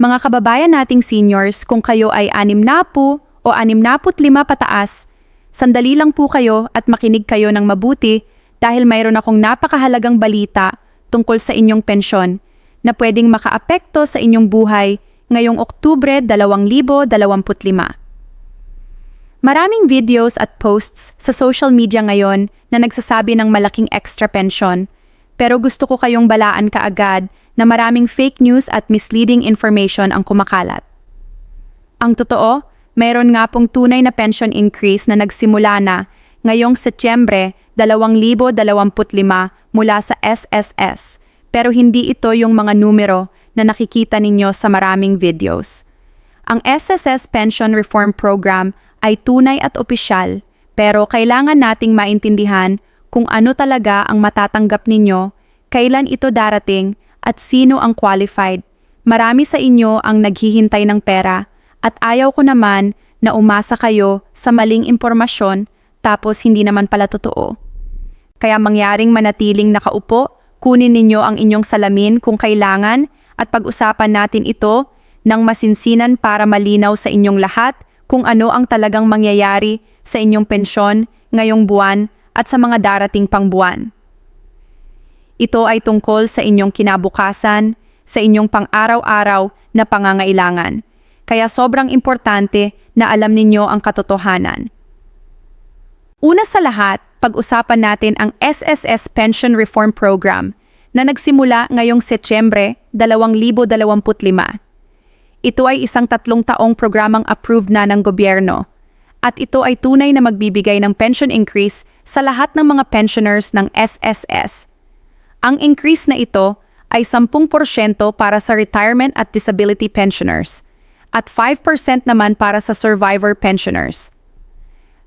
Mga kababayan nating seniors, kung kayo ay 60 o 65 pataas, sandali lang po kayo at makinig kayo ng mabuti dahil mayroon akong napakahalagang balita tungkol sa inyong pensyon na pwedeng makaapekto sa inyong buhay ngayong Oktubre 2025. Maraming videos at posts sa social media ngayon na nagsasabi ng malaking extra pension, pero gusto ko kayong balaan kaagad na maraming fake news at misleading information ang kumakalat. Ang totoo, mayroon nga pong tunay na pension increase na nagsimula na ngayong Setyembre 2025 mula sa SSS, pero hindi ito yung mga numero na nakikita ninyo sa maraming videos. Ang SSS Pension Reform Program ay tunay at opisyal, pero kailangan nating maintindihan kung ano talaga ang matatanggap ninyo, kailan ito darating, at sino ang qualified. Marami sa inyo ang naghihintay ng pera at ayaw ko naman na umasa kayo sa maling impormasyon tapos hindi naman pala totoo. Kaya mangyaring manatiling nakaupo, kunin ninyo ang inyong salamin kung kailangan at pag-usapan natin ito ng masinsinan para malinaw sa inyong lahat kung ano ang talagang mangyayari sa inyong pensyon ngayong buwan at sa mga darating pang buwan. Ito ay tungkol sa inyong kinabukasan, sa inyong pang-araw-araw na pangangailangan. Kaya sobrang importante na alam ninyo ang katotohanan. Una sa lahat, pag-usapan natin ang SSS Pension Reform Program na nagsimula ngayong Setyembre 2025. Ito ay isang tatlong taong programang approved na ng gobyerno at ito ay tunay na magbibigay ng pension increase sa lahat ng mga pensioners ng SSS ang increase na ito ay 10% para sa retirement at disability pensioners at 5% naman para sa survivor pensioners.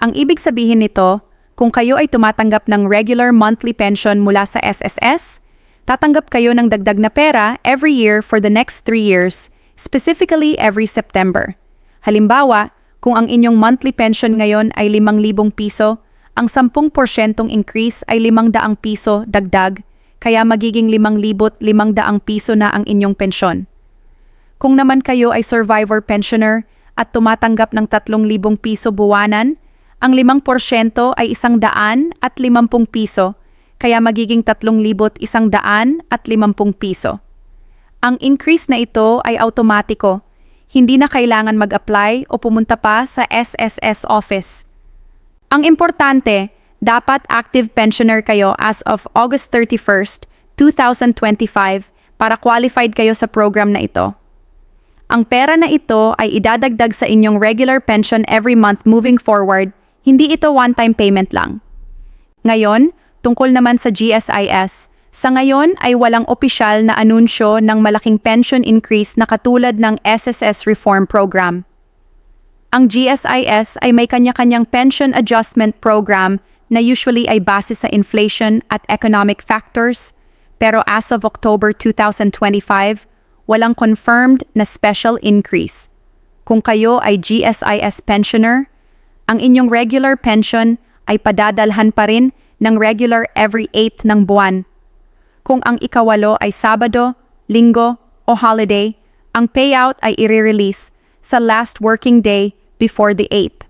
Ang ibig sabihin nito, kung kayo ay tumatanggap ng regular monthly pension mula sa SSS, tatanggap kayo ng dagdag na pera every year for the next 3 years, specifically every September. Halimbawa, kung ang inyong monthly pension ngayon ay 5,000 piso, ang 10% increase ay 500 piso dagdag kaya magiging 5,500 piso na ang inyong pensyon. Kung naman kayo ay survivor pensioner at tumatanggap ng 3,000 piso buwanan, ang 5% ay 100 at 50 piso, kaya magiging 3,100 at 50 piso. Ang increase na ito ay automatiko, hindi na kailangan mag-apply o pumunta pa sa SSS office. Ang importante, dapat active pensioner kayo as of August 31st, 2025 para qualified kayo sa program na ito. Ang pera na ito ay idadagdag sa inyong regular pension every month moving forward, hindi ito one-time payment lang. Ngayon, tungkol naman sa GSIS, sa ngayon ay walang opisyal na anunsyo ng malaking pension increase na katulad ng SSS Reform Program. Ang GSIS ay may kanya-kanyang pension adjustment program na usually ay base sa inflation at economic factors, pero as of October 2025, walang confirmed na special increase. Kung kayo ay GSIS pensioner, ang inyong regular pension ay padadalhan pa rin ng regular every 8th ng buwan. Kung ang ikawalo ay Sabado, Linggo o holiday, ang payout ay i-release sa last working day before the 8th.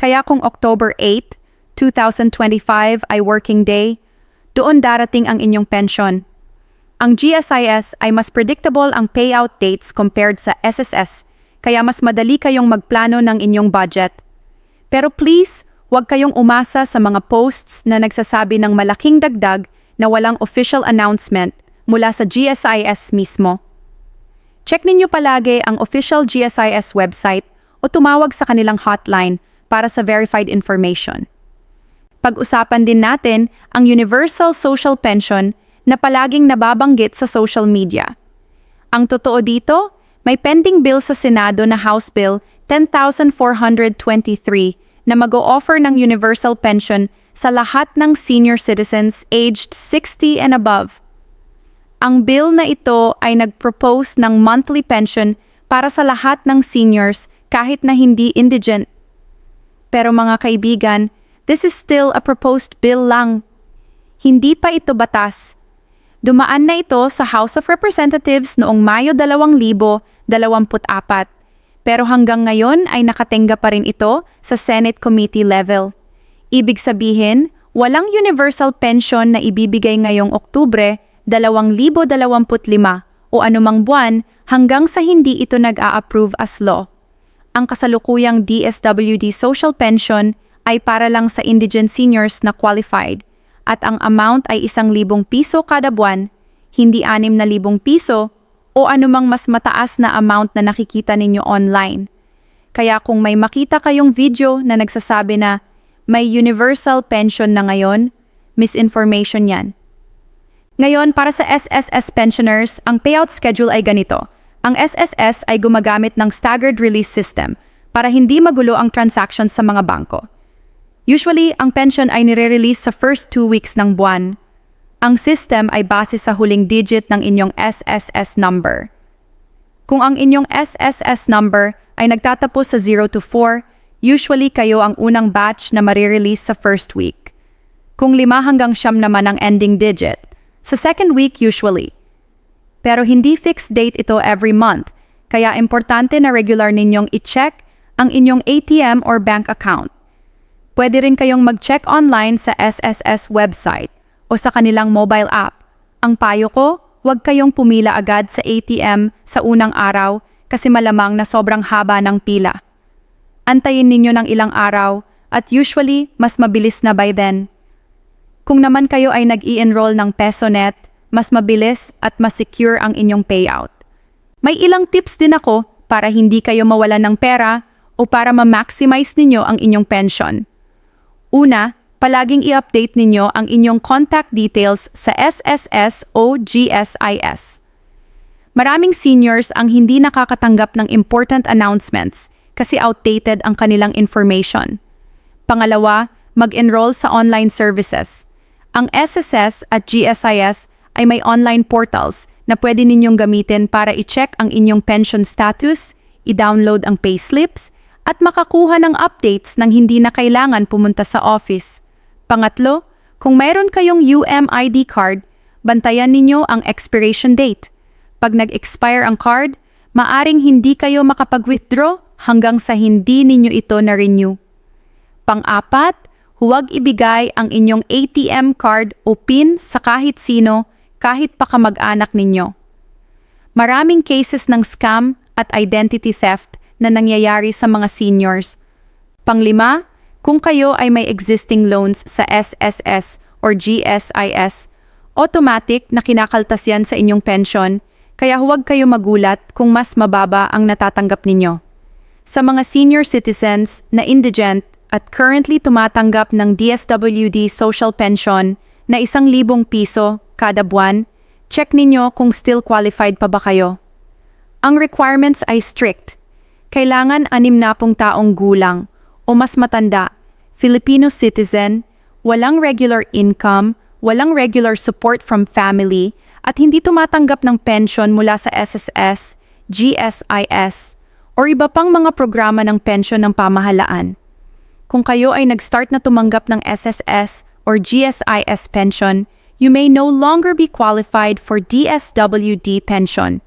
Kaya kung October 8, 2025 ay working day, doon darating ang inyong pension. Ang GSIS ay mas predictable ang payout dates compared sa SSS, kaya mas madali kayong magplano ng inyong budget. Pero please, huwag kayong umasa sa mga posts na nagsasabi ng malaking dagdag na walang official announcement mula sa GSIS mismo. Check ninyo palagi ang official GSIS website o tumawag sa kanilang hotline para sa verified information. Pag-usapan din natin ang Universal Social Pension na palaging nababanggit sa social media. Ang totoo dito, may pending bill sa Senado na House Bill 10,423 na mag-o-offer ng universal pension sa lahat ng senior citizens aged 60 and above. Ang bill na ito ay nag-propose ng monthly pension para sa lahat ng seniors kahit na hindi indigent. Pero mga kaibigan, This is still a proposed bill lang. Hindi pa ito batas. Dumaan na ito sa House of Representatives noong Mayo 2025 24. Pero hanggang ngayon ay nakatenga pa rin ito sa Senate Committee level. Ibig sabihin, walang universal pension na ibibigay ngayong Oktubre 2025 o anumang buwan hanggang sa hindi ito nag-a-approve as law. Ang kasalukuyang DSWD social pension ay para lang sa indigent seniors na qualified at ang amount ay isang libong piso kada buwan, hindi anim na libong piso o anumang mas mataas na amount na nakikita ninyo online. Kaya kung may makita kayong video na nagsasabi na may universal pension na ngayon, misinformation yan. Ngayon, para sa SSS pensioners, ang payout schedule ay ganito. Ang SSS ay gumagamit ng staggered release system para hindi magulo ang transactions sa mga bangko. Usually, ang pension ay nire-release sa first two weeks ng buwan ang system ay base sa huling digit ng inyong SSS number. Kung ang inyong SSS number ay nagtatapos sa 0 to 4, usually kayo ang unang batch na marirelease sa first week. Kung lima hanggang siyam naman ang ending digit, sa second week usually. Pero hindi fixed date ito every month, kaya importante na regular ninyong i-check ang inyong ATM or bank account. Pwede rin kayong mag-check online sa SSS website o sa kanilang mobile app. Ang payo ko, huwag kayong pumila agad sa ATM sa unang araw kasi malamang na sobrang haba ng pila. Antayin ninyo ng ilang araw at usually mas mabilis na by then. Kung naman kayo ay nag-i-enroll ng PesoNet, mas mabilis at mas secure ang inyong payout. May ilang tips din ako para hindi kayo mawalan ng pera o para ma-maximize ninyo ang inyong pension. Una, palaging i-update ninyo ang inyong contact details sa SSS o GSIS. Maraming seniors ang hindi nakakatanggap ng important announcements kasi outdated ang kanilang information. Pangalawa, mag-enroll sa online services. Ang SSS at GSIS ay may online portals na pwede ninyong gamitin para i-check ang inyong pension status, i-download ang payslips, at makakuha ng updates nang hindi na kailangan pumunta sa office. Pangatlo, kung mayroon kayong UMID card, bantayan ninyo ang expiration date. Pag nag-expire ang card, maaring hindi kayo makapag-withdraw hanggang sa hindi ninyo ito na-renew. Pang-apat, huwag ibigay ang inyong ATM card o PIN sa kahit sino, kahit pa kamag-anak ninyo. Maraming cases ng scam at identity theft na nangyayari sa mga seniors. Panglima, kung kayo ay may existing loans sa SSS or GSIS, automatic na kinakaltas yan sa inyong pension, kaya huwag kayo magulat kung mas mababa ang natatanggap ninyo. Sa mga senior citizens na indigent at currently tumatanggap ng DSWD social pension na isang libong piso kada buwan, check ninyo kung still qualified pa ba kayo. Ang requirements ay strict. Kailangan anim na pong taong gulang o mas matanda Filipino citizen, walang regular income, walang regular support from family, at hindi tumatanggap ng pension mula sa SSS, GSIS, or iba pang mga programa ng pension ng pamahalaan. Kung kayo ay nag-start na tumanggap ng SSS or GSIS pension, you may no longer be qualified for DSWD pension.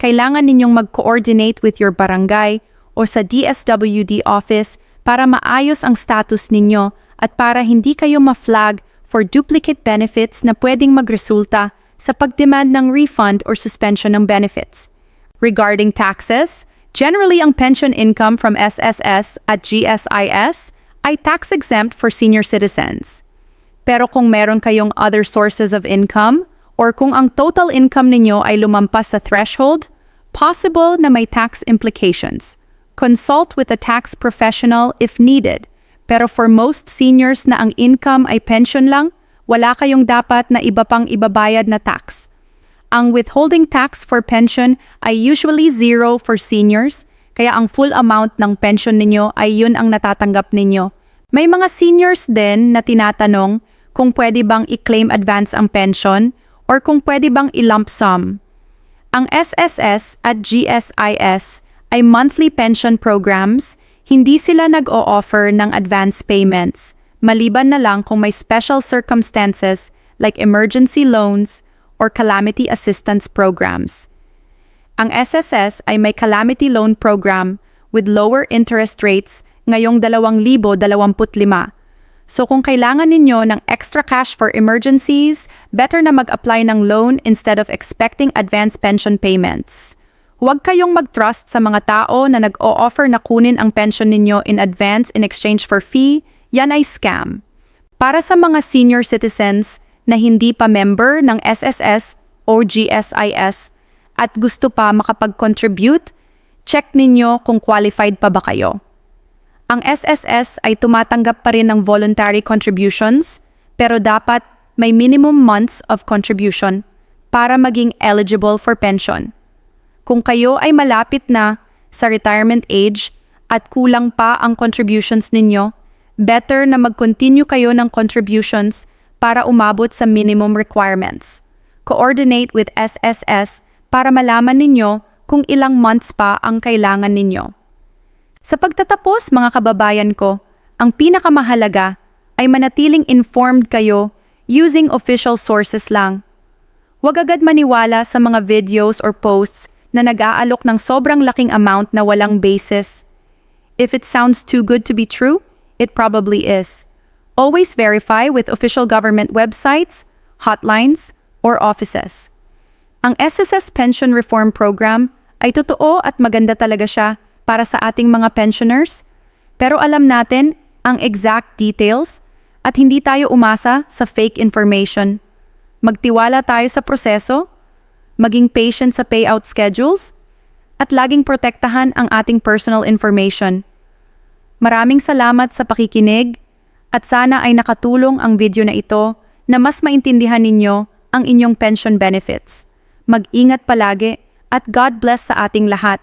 Kailangan ninyong mag-coordinate with your barangay o sa DSWD office para maayos ang status ninyo at para hindi kayo ma-flag for duplicate benefits na pwedeng magresulta sa pagdemand ng refund or suspension ng benefits. Regarding taxes, generally ang pension income from SSS at GSIS ay tax-exempt for senior citizens. Pero kung meron kayong other sources of income or kung ang total income ninyo ay lumampas sa threshold, possible na may tax implications. Consult with a tax professional if needed. Pero for most seniors na ang income ay pension lang, wala kayong dapat na iba pang ibabayad na tax. Ang withholding tax for pension ay usually zero for seniors, kaya ang full amount ng pension ninyo ay yun ang natatanggap ninyo. May mga seniors din na tinatanong kung pwede bang i-claim advance ang pension or kung pwede bang i-lump sum. Ang SSS at GSIS ay monthly pension programs, hindi sila nag-o-offer ng advance payments, maliban na lang kung may special circumstances like emergency loans or calamity assistance programs. Ang SSS ay may calamity loan program with lower interest rates ngayong 2025. So kung kailangan ninyo ng extra cash for emergencies, better na mag-apply ng loan instead of expecting advance pension payments. Huwag kayong mag-trust sa mga tao na nag-o-offer na kunin ang pension ninyo in advance in exchange for fee, yan ay scam. Para sa mga senior citizens na hindi pa member ng SSS o GSIS at gusto pa makapag-contribute, check ninyo kung qualified pa ba kayo. Ang SSS ay tumatanggap pa rin ng voluntary contributions pero dapat may minimum months of contribution para maging eligible for pension. Kung kayo ay malapit na sa retirement age at kulang pa ang contributions ninyo, better na mag-continue kayo ng contributions para umabot sa minimum requirements. Coordinate with SSS para malaman ninyo kung ilang months pa ang kailangan ninyo. Sa pagtatapos, mga kababayan ko, ang pinakamahalaga ay manatiling informed kayo using official sources lang. Huwag agad maniwala sa mga videos or posts na nag-aalok ng sobrang laking amount na walang basis. If it sounds too good to be true, it probably is. Always verify with official government websites, hotlines, or offices. Ang SSS Pension Reform Program ay totoo at maganda talaga siya para sa ating mga pensioners, pero alam natin ang exact details at hindi tayo umasa sa fake information. Magtiwala tayo sa proseso, maging patient sa payout schedules, at laging protektahan ang ating personal information. Maraming salamat sa pakikinig at sana ay nakatulong ang video na ito na mas maintindihan ninyo ang inyong pension benefits. Mag-ingat palagi at God bless sa ating lahat.